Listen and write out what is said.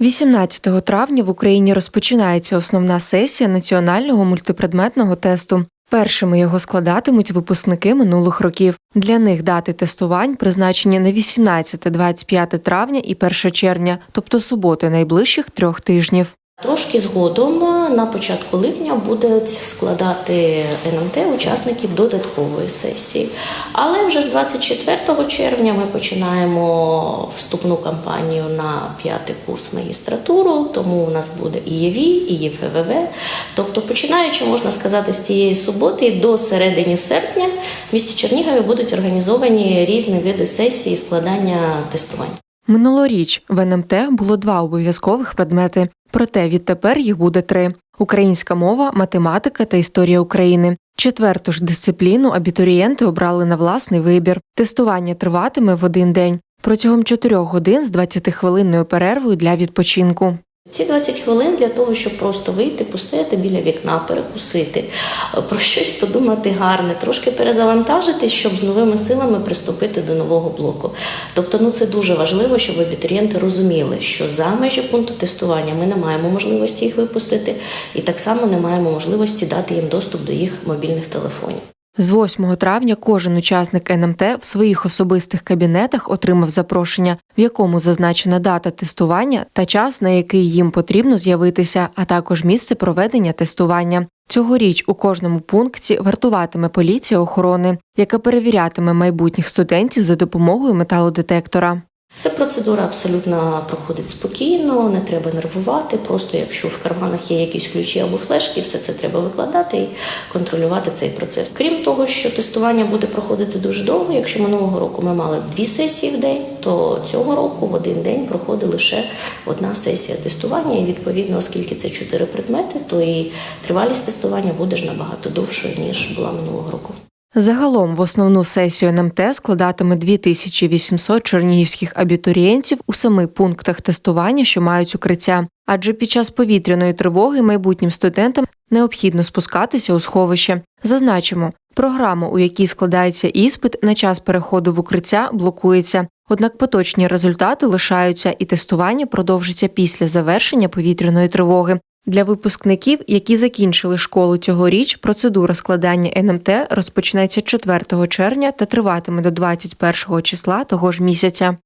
18 травня в Україні розпочинається основна сесія національного мультипредметного тесту. Першими його складатимуть випускники минулих років. Для них дати тестувань призначені на 18-25 травня і 1 червня, тобто суботи найближчих трьох тижнів. Трошки згодом на початку липня будуть складати НМТ учасників додаткової сесії. Але вже з 24 червня ми починаємо вступну кампанію на п'ятий курс магістратуру, тому у нас буде і ЄВІ, і ЄФВВ. Тобто, починаючи, можна сказати, з цієї суботи до середини серпня в місті Чернігові будуть організовані різні види сесії складання тестувань. Минулоріч в НМТ було два обов'язкових предмети, проте відтепер їх буде три: українська мова, математика та історія України. Четверту ж дисципліну абітурієнти обрали на власний вибір. Тестування триватиме в один день протягом чотирьох годин з 20-хвилинною перервою для відпочинку. Ці 20 хвилин для того, щоб просто вийти, постояти біля вікна, перекусити, про щось подумати гарне, трошки перезавантажитись, щоб з новими силами приступити до нового блоку. Тобто, ну це дуже важливо, щоб абітурієнти розуміли, що за межі пункту тестування ми не маємо можливості їх випустити, і так само не маємо можливості дати їм доступ до їх мобільних телефонів. З 8 травня кожен учасник НМТ в своїх особистих кабінетах отримав запрошення, в якому зазначена дата тестування та час, на який їм потрібно з'явитися, а також місце проведення тестування. Цьогоріч у кожному пункті вартуватиме поліція охорони, яка перевірятиме майбутніх студентів за допомогою металодетектора. Ця процедура абсолютно проходить спокійно, не треба нервувати. Просто якщо в карманах є якісь ключі або флешки, все це треба викладати і контролювати цей процес. Крім того, що тестування буде проходити дуже довго. Якщо минулого року ми мали дві сесії в день, то цього року в один день проходить лише одна сесія тестування. І відповідно, оскільки це чотири предмети, то і тривалість тестування буде ж набагато довшою ніж була минулого року. Загалом в основну сесію НМТ складатиме 2800 чернігівських абітурієнтів у семи пунктах тестування, що мають укриття. Адже під час повітряної тривоги майбутнім студентам необхідно спускатися у сховище. Зазначимо, програма, у якій складається іспит на час переходу в укриття, блокується. Однак поточні результати лишаються, і тестування продовжиться після завершення повітряної тривоги. Для випускників, які закінчили школу цьогоріч, процедура складання НМТ розпочнеться 4 червня та триватиме до 21 числа того ж місяця.